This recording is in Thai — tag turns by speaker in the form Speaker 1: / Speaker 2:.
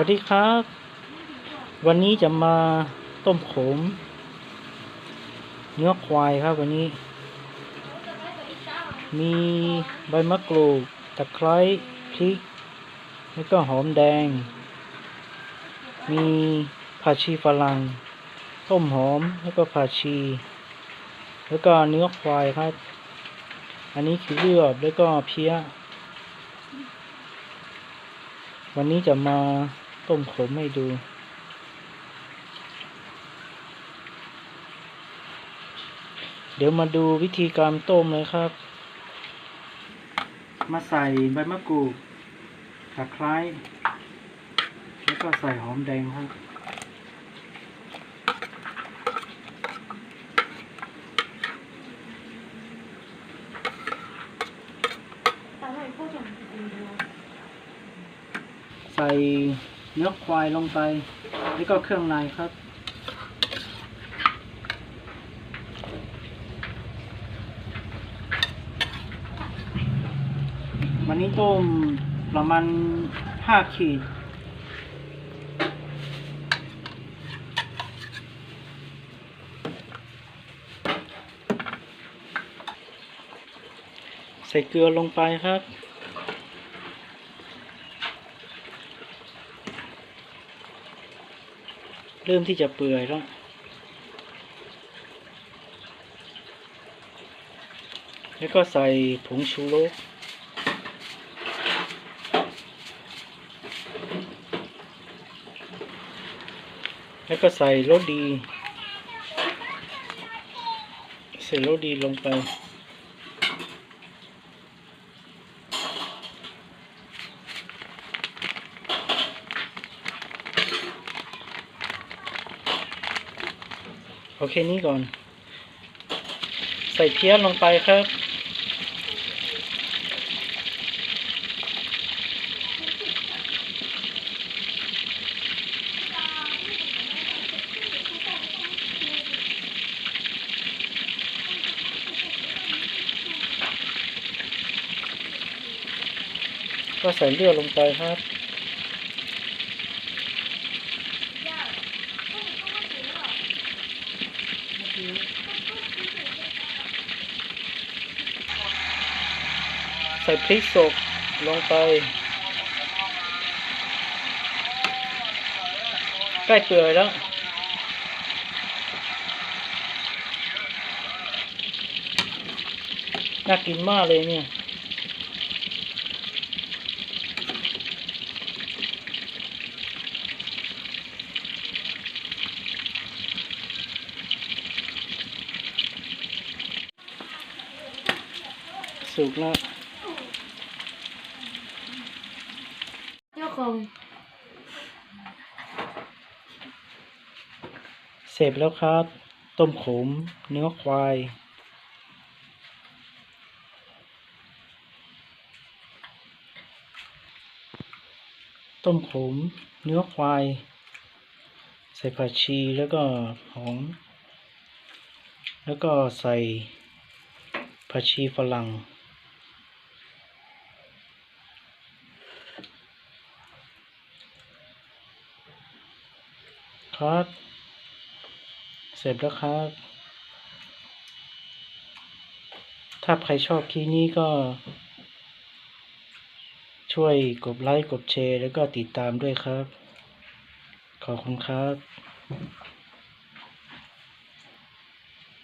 Speaker 1: วัสดีครับ วันนี้จะมาต้มขม เนื้อควายครับวันนี้ มีใบมะกรูดตะไคร้พริก แล้วก็หอมแดง มีผักชีฝรั่ง ต้มหอมแล้วก็ผักชี แล้วก็เนื้อควายครับ อันนี้คือเลือดแล้วก็เพี้ยวันนี้จะมา ต้มขมให้ดู เดี๋ยวมาดูวิธีการต้มเลยครับ มาใส่ใบมะกรูดตะไคร้แล้วก็ใส่หอมแดงครับใส่ เนื้อควายลงไป แล้วก็เครื่องในครับ วันนี้ต้มประมาณห้าขีดใส่เกลือลงไปครับ เริ่มที่จะเปื่อยแล้วแล้วก็ใส่ผงชูรสแล้วก็ใส่รสดี ใส่รสดีลงไป โอเคนี้ก่อน ใส่เพี้ยลงไปครับ ก็ใส่เลือดลงไปครับ ใส่พริกสดลงไป ใกล้เปื่อยแล้วน่ากินมากเลยเนี่ย สุกแล้ว
Speaker 2: เจ้าของ
Speaker 1: เสร็จแล้วครับ ต้มขม เนื้อควาย ต้มขม เนื้อควาย ใส่ผักชีแล้วก็หอม แล้วก็ใส่ผักชีฝรั่ง ครับ เสร็จแล้วครับ ถ้าใครชอบคลิปนี้ก็ ช่วยกดไลค์ กดแชร์ แล้วก็ติดตามด้วยครับ ขอบคุณครับ